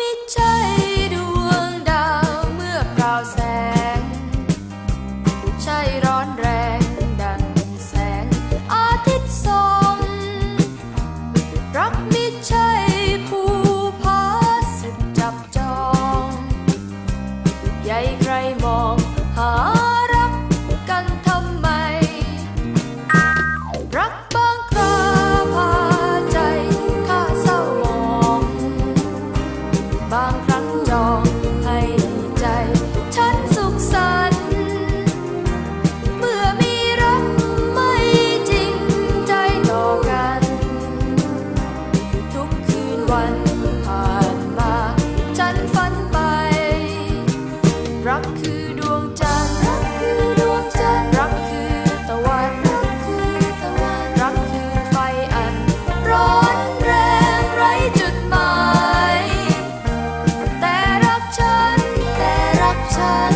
me try. วันผ่านมาฉันฝันไป รักคือดวงจันทร์รักคือดวงจันทร์รักคือตะวันรักคือตะวันรักคือไฟอัน ร้อนแรงไรจุดหมายแต่รักฉันแต่รักฉัน